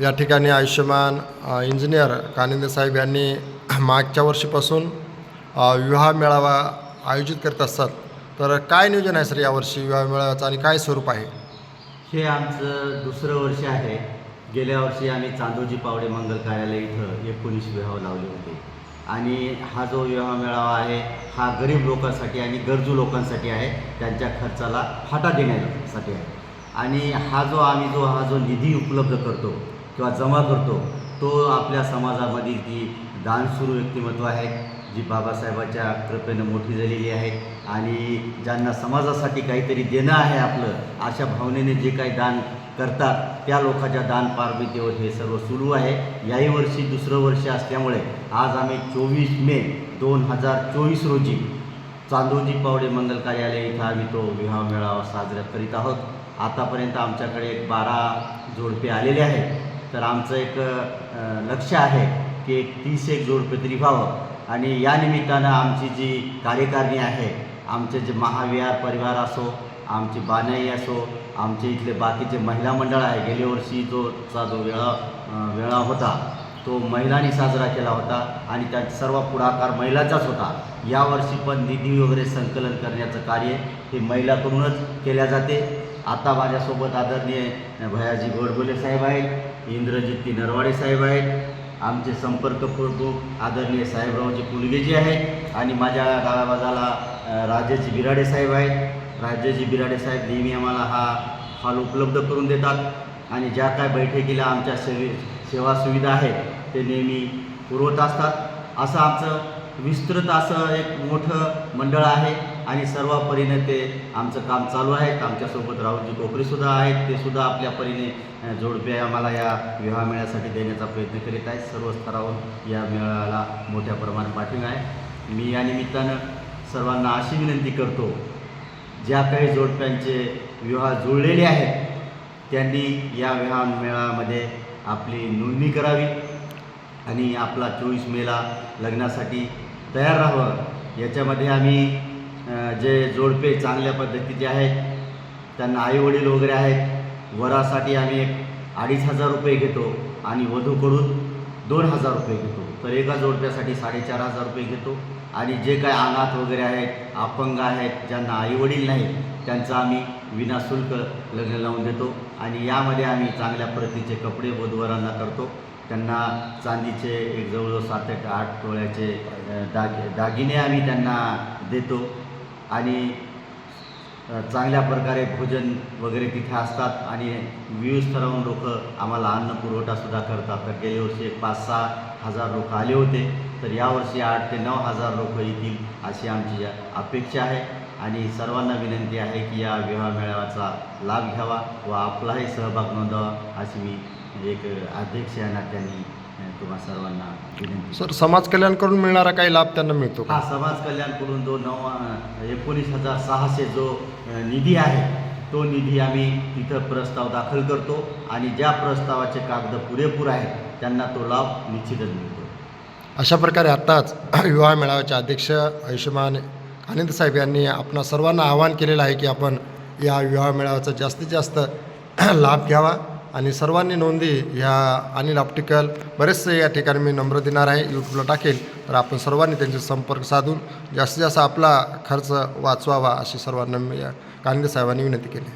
या ठिकाणी आयुष्यमान इंजिनियर कानिंदे साहेब यांनी मागच्या वर्षीपासून विवाह मेळावा आयोजित करत असतात. तर काय नियोजन आहे सर यावर्षी विवाह मेळाव्याचं आणि काय स्वरूप आहे? हे आमचं दुसरं वर्ष आहे. गेल्या वर्षी आम्ही चांदोजी पावडे मंगल कार्यालय इथं एकोणीस विवाह लावले होते. आणि हा जो विवाह मेळावा आहे हा गरीब लोकांसाठी आणि गरजू लोकांसाठी आहे. त्यांच्या खर्चाला फाटा देण्यासाठी आहे. आणि हा जो आम्ही जो हा जो निधी उपलब्ध करतो किंवा जमा करतो तो आपल्या समाजामधील जी दानशूर व्यक्तिमत्व आहे जी बाबासाहेबाच्या कृपेनं मोठी झालेली आहे आणि ज्यांना समाजासाठी काहीतरी देणं आहे आपलं अशा भावनेने जे काही दान करतात त्या लोकांच्या दान पारमितेवर हे सर्व सुरू आहे. याही वर्षी दुसरं वर्ष असल्यामुळे आज आम्ही चोवीस मे दोन हजार चोवीस रोजी चांदोजी पावडे मंगल कार्यालय इथं आम्ही तो विवाह मेळावा साजरा करीत आहोत. आतापर्यंत आमच्याकडे एक बारा जोडपे आलेले आहेत. तर आमचं एक लक्ष आहे की एक तीस एक जोडपे तरी व्हावं. आणि या निमित्तानं आमची जी कार्यकारिणी आहे आमचे जे महाविहार परिवार असो आमची बानाई असो आमचे इथले बाकीचे महिला मंडळ आहे गेल्या वर्षी जो चा जो वेळा वेळा होता तो महिलांनी साजरा केला होता आणि त्या सर्व पुढाकार महिलांचाच होता. यावर्षी पण निधी वगैरे संकलन करण्याचं कार्य हे महिलाकडूनच केल्या जाते. आता माझ्यासोबत आदरणीय भयाजी गोडबोले साहेब आहेत इंद्रजितती नरवाडे साहेब आहेत आमचे संपर्क प्रमुख आदरणीय साहेबरावजी पुलगेजी आहेत आणि माझ्या डाव्या राजाजी बिराडे साहेब आहेत. राजाजी बिराडे साहेब नेहमी आम्हाला हा हॉल उपलब्ध करून देतात आणि ज्या काय बैठकीला आमच्या सेवे सेवा सुविधा आहेत ते नेहमी पुरवत असतात. असं आमचं विस्तृत असं एक मोठं मंडळ आहे आणि सर्व परीने ते आमचं काम चालू आहे. आमच्यासोबत राहुलजी कोपरेसुद्धा आहेत. ते सुद्धा आपल्या परीने जोडपे आम्हाला या विवाह मेळ्यासाठी देण्याचा प्रयत्न करीत आहेत. सर्व स्तरावर या मेळाव्याला मोठ्या प्रमाणात पाठिंबा आहे. मी या निमित्तानं सर्वांना अशी विनंती करतो ज्या काही जोडप्यांचे विवाह जुळलेले आहेत त्यांनी या विवाह मेळामध्ये आपली नोंदणी करावी आणि आपला चोवीस मेला लग्नासाठी तयार राहावं. याच्यामध्ये आम्ही जे जोडपे चांगल्या पद्धतीचे आहेत त्यांना आईवडील वगैरे आहेत वरासाठी आम्ही एक अडीच हजार रुपये घेतो आणि वधूकडून दोन हजार रुपये घेतो. तर एका जोडप्यासाठी साडेचार हजार रुपये घेतो आणि जे काय अनाथ वगैरे आहेत अपंग आहेत ज्यांना आईवडील नाहीत त्यांचं आम्ही विनाशुल्क लग्न लावून देतो आणि यामध्ये आम्ही चांगल्या प्रतीचे कपडे वधूवरांना करतो. त्यांना चांदीचे एक जवळजवळ सात एक आठ तोळ्याचे दाग दागिने आम्ही त्यांना देतो. आणि चांगल्या प्रकारे भोजन वगैरे तिथे असतात आणि विविध स्तरावरून लोक आम्हाला अन्न पुरवठासुद्धा करतात. तर गेल्या वर्षी एक पाच सहा हजार लोक आले होते. तर यावर्षी आठ ते नऊ हजार लोक येतील अशी आमची अपेक्षा आहे. आणि सर्वांना विनंती आहे की या विवाह मेळाव्याचा लाभ घ्यावा व आपलाही सहभाग नोंदवा अशी मी एक अध्यक्ष या नात्याने तुम्हा सर्वांना विनंती सर समाज कल्याणकडून मिळणारा काही लाभ त्यांना मिळतो हा समाज कल्याणकडून जो नऊ एकोणीस हजार सहाशे जो निधी आहे तो निधी आम्ही तिथं प्रस्ताव दाखल करतो आणि ज्या प्रस्तावाचे कागद पुरेपूर आहेत त्यांना तो लाभ निश्चितच मिळतो. अशा प्रकारे आत्ताच विवाह मेळाव्याचे अध्यक्ष आयुष्यमान आनंद साहेब यांनी आपणा सर्वांना आवाहन केलेलं आहे की आपण या विवाह मेळाव्याचा जास्तीत जास्त लाभ घ्यावा. आणि सर्वांनी नोंदी ह्या अनिल ऑप्टिकल बरेचसे या ठिकाणी मी नंबर देणार आहे. यूट्यूबला टाकेल. तर आपण सर्वांनी त्यांचे संपर्क साधून जास्तीत जास्त आपला खर्च वाचवावा अशी सर्वांना मी या साहेबांनी विनंती केली.